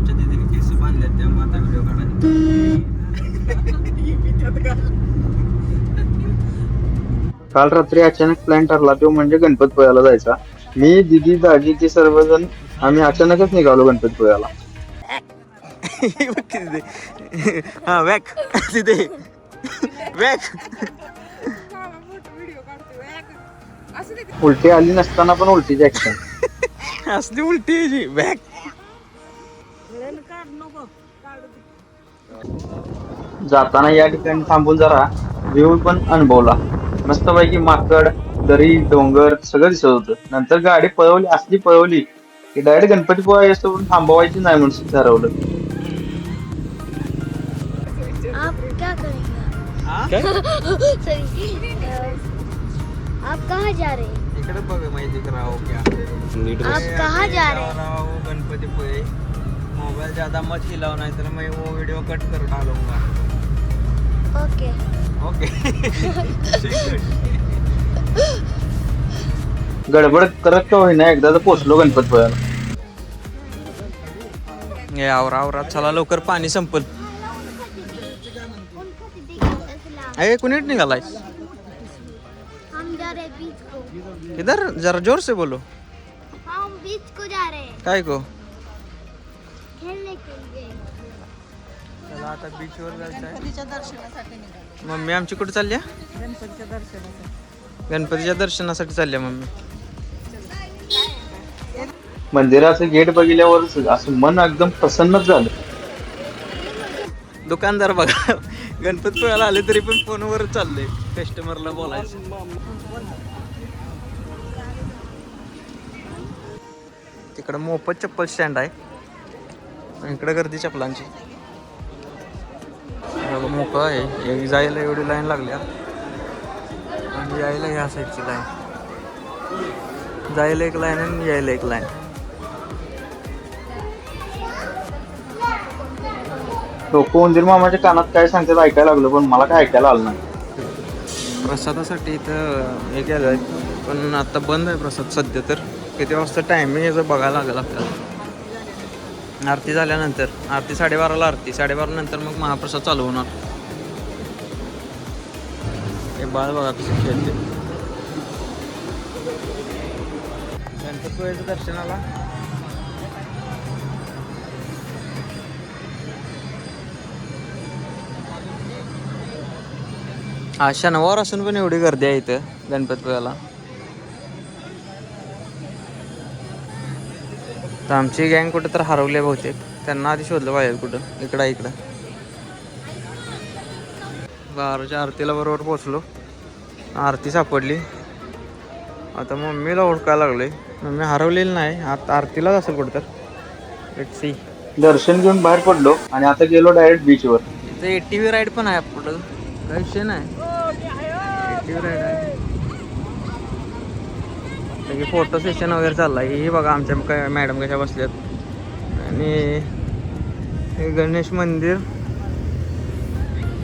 आमच्या दीदीने केस बांधल्यात त्यामुळे आता व्हिडिओ काढायला काल रात्री अचानक प्लॅन ठरला तो म्हणजे गणपतपुळ्याला जायचा. मी दिदी दाजी ते सर्वजण आम्ही अचानकच निघालो गणपतपुळ्याला. हा वॅक. तिथे वॅक. उलटी आली नसताना पण उलटीची ऍक्शन असली उलटी वॅक. जाताना या ठिकाणी थांबून जरा व्ह्यू पण अनुभवला. मस्तपैकी माकड दरी डोंगर सगळं दिसत होतं. नंतर गाडी पळवली असली पळवली की डायरेक्ट गणपतीपुळा थांबवायची नाही म्हणून ठरवलं. आप क्या करेंगे काय? सॉरी आप कहाँ जा रहे हैं? इकडे बघ माहिती करा हो क्या? आप कहाँ जा रहे मोबाइल ज्यादा मत हिलाओ नाही तर मैं वो वीडियो कट कर डालूंगा ओके. ओके गडबड करत का होईना एकदा तर पोचलो गणपतपुळ्याला. हे आवरा आवरा चला लवकर पाणी संपल. अरे कुणीट निघालाय? हम जा रहे बीच को इधर जरा जोर से बोलो. हम बीच को जा रहे हैं काय को चला आता बीच वर जायचं मम्मी आमची कुठे चालल्या गणपतीच्या दर्शनासाठी. चालल्या मम्मी. मंदिराचं गेट बघितल्यावर असं मन एकदम प्रसन्नच झालं. दुकानदार बघा गणपतपुळ्याला आले तरी पण फोनवर चाललंय. कस्टमरला बोलायचं. तिकडं मोफत चप्पल स्टँड आहे. इकडं गर्दी चप्पलांची बघा मोकळं आहे. एक जायला एवढी लाईन लागल्या. आणि यायला ह्या साईडची लाईन. जायला एक लाईन आणि यायला एक लाईन. लोक उंदीर मामाच्या कानात काय सांगतात ऐकायला लागलो पण मला काय ऐकायला आलं नाही. प्रसादासाठी इथं हे केलं आहे पण आता बंद आहे प्रसाद सध्या तर. किती वाजता टायमिंग याचं बघायला लागेल आपल्याला. आरती झाल्यानंतर आरती साडेबाराला आरती साडेबारा नंतर मग महाप्रसाद चालू होणार. हे बाळ बघा कसं खेळते गणपतीपुळ्याच्या दर्शनाला. हा शनिवार असून पण एवढी गर्दी आहे इथं गणपतीपुळ्याला तर आमची गँग कुठं तर हरवली बहुतेक. त्यांना आधी शोधलं पाहिजे कुठं. इकडं इकडं. बाराच्या आरतीला बरोबर पोचलो. आरती सापडली. आता मम्मीला ओळखायला लागले मम्मी हरवलेली नाही. आता आरतीलाच असेल कुठं तर लेट सी दर्शन घेऊन बाहेर पडलो आणि आता गेलो डायरेक्ट बीचवर इथं ए टी व्ही राईड पण आहे आपलं. काही विषय नाही. ए टी व्ही राईड आहे. त्याची फोटो सेशन वगैरे चाललाय. ही बघा आमच्या काय मॅडम कशा बसल्यात. आणि हे गणेश मंदिर.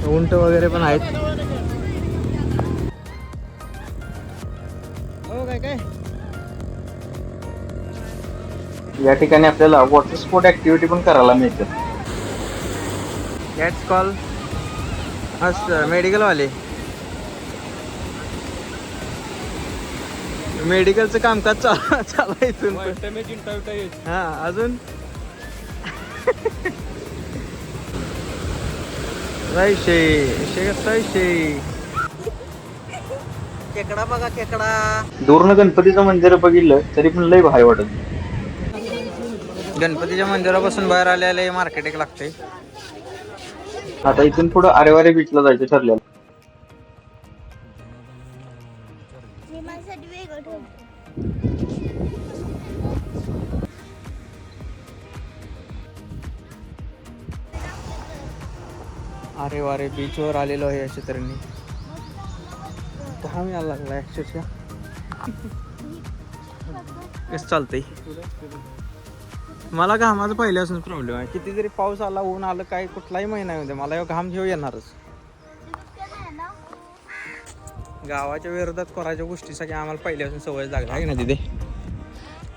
उंट वगैरे पण आहेत. हो काय काय? या ठिकाणी आपल्याला वॉटर स्पोर्ट ऍक्टिव्हिटी पण करायला मिळते. कॉल असं मेडिकलवाले मेडिकलचं कामकाज चाल चालायचं हा अजून? रायशे शेगत रायशे खेकडा बघा खेकडा दूरनं गणपतीचं मंदिर बघितलं तरी पण लय भारी वाटत. गणपतीच्या मंदिरापासून बाहेर आलेले मार्केट एक लागते आता इथून पुढे आरेवारे बीचला जायचं ठरलेलं. अरे वारे बीचवर आलेलो आहे अशा तऱ्हेने. घाम मिळायला लागला अक्षरशः कसं चालतंय? मला घामाचा पहिल्यापासून प्रॉब्लेम आहे. किती जरी पाऊस आला ऊन आलं काय कुठलाही महिना येऊ दे मला घाम घेऊ येणारच. गावाच्या विरोधात करायच्या गोष्टीसाठी आम्हाला पहिल्यापासून सवय लागली. आहे ना तिथे?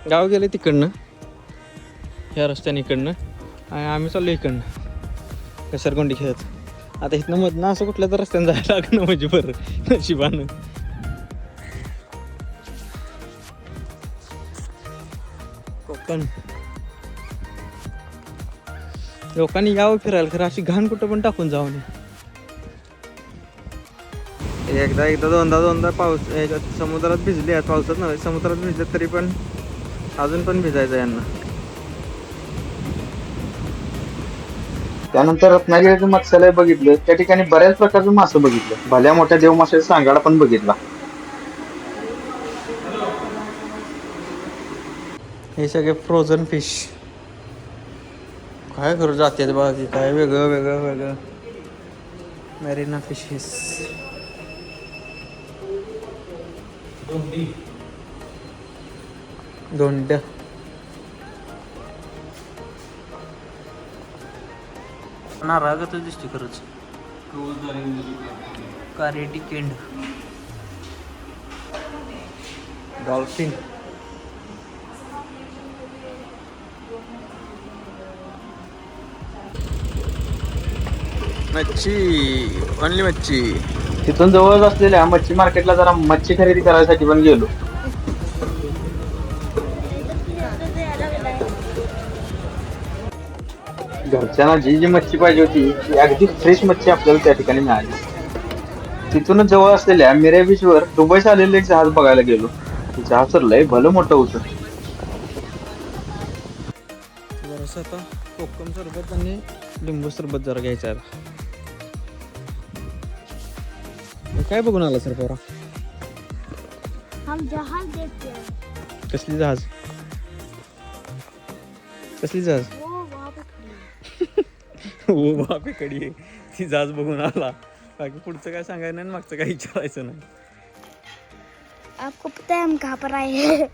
गाव गेले तिकडनं. ह्या रस्त्याने इकडनं. आणि आम्ही चाललो इकडनं. घसरगुंडी खेळत. आता इथनं मधनं असं कुठल्या तर रस्त्यानं जायला लागणं म्हणजे बरं. नशिबानं. कोकण. लोकांनी यावं फिरायला. खरं अशी घाण कुठं पण टाकून जाऊ नये. एकदा एकदा दोनदा दोनदा पाऊस याच्यात समुद्रात भिजले आहेत पावसात नव्हे समुद्रात भिजले तरी पण अजून पण भिजायचं यांना. त्यानंतर रत्नागिरीचं मत्स्यालय बघितलं त्या ठिकाणी बऱ्याच प्रकारचं मासं बघितलं. भल्या मोठ्या देव माशाचा सांगाडा पण बघितला. हे सगळे फ्रोझन फिश काय करू जाते बघा की काय वेगळं वेगळं वेगळं. मॅरिना फिशेस दोंड. नारळागतच दिसते खरंच. कारेटी केंड? डॉल्फिन. मच्छी. ओनली मच्छी. तिथून जवळच असलेल्या मच्छी मार्केटला जरा मच्छी खरेदी करायसाठी पण गेलो. घरच्यांना जी जी मच्छी पाहिजे होती ती अगदी फ्रेश मच्छी आपल्याला त्या ठिकाणी मिळाली. तिथूनच जवळ असलेल्या मिऱ्या बीच वर दुबईस आलेले एक जहाज बघायला गेलो. जहाज तर लय भलं मोठं होतं. जरासं आता कोकम सरबत आणि लिंबू सरबत जरा घ्यायचं आहे काय बघून आला सर पोरा? हम जहाज देखते हैं। कसली जहाज? कसली जहाज? वो वहाँ पे खड़ी है। हो बापे कडी आहे. ती जहाज बघून आला. बाकी पुढचं काय सांगायचं नाही आणि मागचं काय विचारायचं नाही. आपको पता है हम कहाँ पर आए हैं?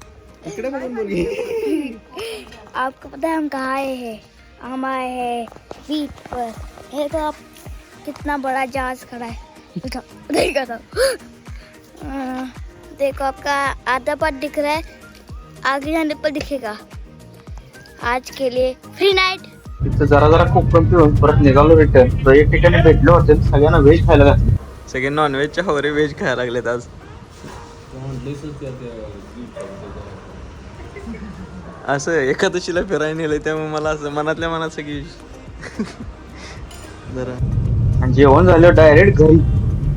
इकडे बघून बोली आपको पता है हम कहाँ आए हैं? हम आए हैं बीच पर. ये तो आप कितना बड़ा जहाज खड़ा है। देखो तो अ, देखो आपका आधा पार्ट दिख रहा है आगे जाने पर दिखेगा। आज के लिए फ्री नाइट तिथं जरा जरा कोकम पिऊन परत निघालो रिटर्न तर एक ठिकाणी भेटलो होते सगळ्यांना व्हेज खायला घातलं. सगळे नॉनव्हेजच्या हवरे व्हेज खायला लागलेत आज. असं एकादशीला फिरायला नेलंय त्यामुळे मला असं मनातल्या मनात सगळी जरा आणि जेवण झालं डायरेक्ट घरी.